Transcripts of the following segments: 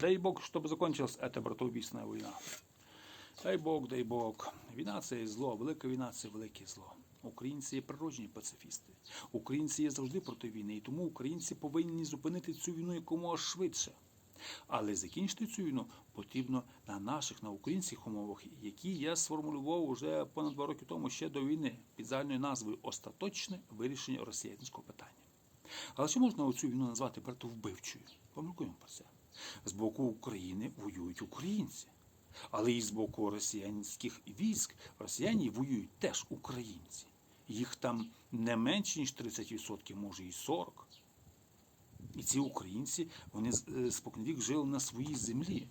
Дай Бог, чтобы закончилась эта братоубійственна війна. Дай Бог, дай Бог. Війна це зло, велика війна це велике зло. Українці є природні пацифісти. Українці є завжди проти війни, і тому українці повинні зупинити цю війну якомога швидше. Але закінчити цю війну потрібно на наших, на українських умовах, які я сформулював уже понад два роки тому ще до війни під загальною назвою Остаточне вирішення росіянського питання. Але чи можна цю війну назвати братовбивчою? Помилкуємо про це. З боку України воюють українці. Але і з боку росіянських військ росіяни воюють теж українці. Їх там не менше, ніж 30%, може і 40%. І ці українці вони е, споконвік жили на своїй землі,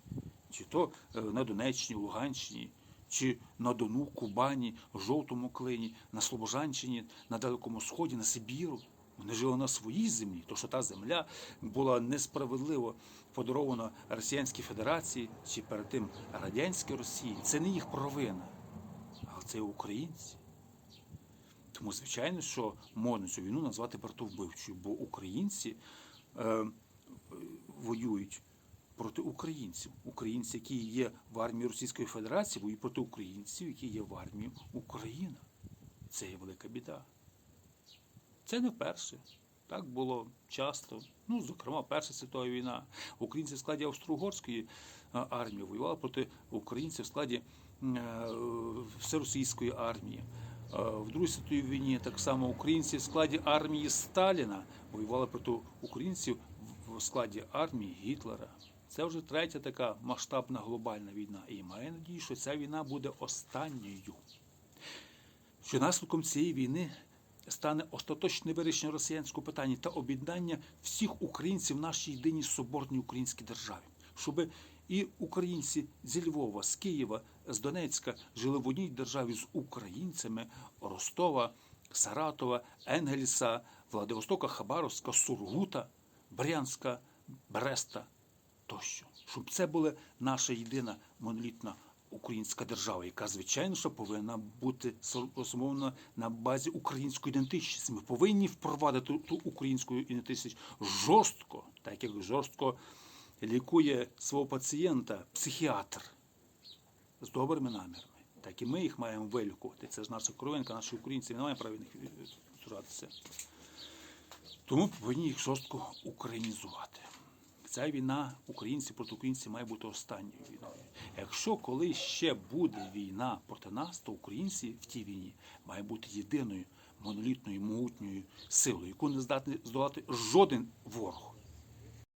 чи то е, на Донеччині, Луганщині, чи на Дону, Кубані, Жовтому Клині, на Слобожанщині, на Далекому Сході, на Сибіру. Вони жили на своїй землі, то що та земля була несправедливо подарована Росіянській Федерації чи перед тим радянській Росії. Це не їх провина, але це українці. Тому, звичайно, що можна цю війну назвати братовбивчою, бо українці е, воюють проти українців. Українці, які є в армії Російської Федерації, воюють проти українців, які є в армії України. Це є велика біда. Це не вперше. Так було часто. Ну, зокрема, Перша світова війна. Українці в складі Австро-Угорської армії воювали проти українців в складі е, всеросійської армії. Е, В Другій світовій війні так само українці в складі армії Сталіна воювали проти українців в- складі армії Гітлера. Це вже третя така масштабна глобальна війна. І маю надію, що ця війна буде останньою що наслідком цієї війни стане остаточне вирішення росіянського питання та об'єднання всіх українців в нашій єдиній соборній українській державі, щоб і українці зі Львова, з Києва, з Донецька жили в одній державі з українцями Ростова, Саратова, Енгельса, Владивостока, Хабаровська, Сургута, Брянська, Бреста тощо. Щоб це була наша єдина монолітна українська держава, яка, звичайно, що повинна бути сформована на базі української ідентичності. Ми повинні впровадити ту українську ідентичність жорстко, так як жорстко лікує свого пацієнта психіатр з добрими намірами. Так і ми їх маємо вилікувати. Це ж наша кровинка, наші українці, не маємо права них відсуратися. Тому повинні їх жорстко українізувати. Ця війна українці проти українців має бути останньою війною. Якщо коли ще буде війна проти нас, то українці в тій війні мають бути єдиною монолітною могутньою силою, яку не здатний здолати жоден ворог.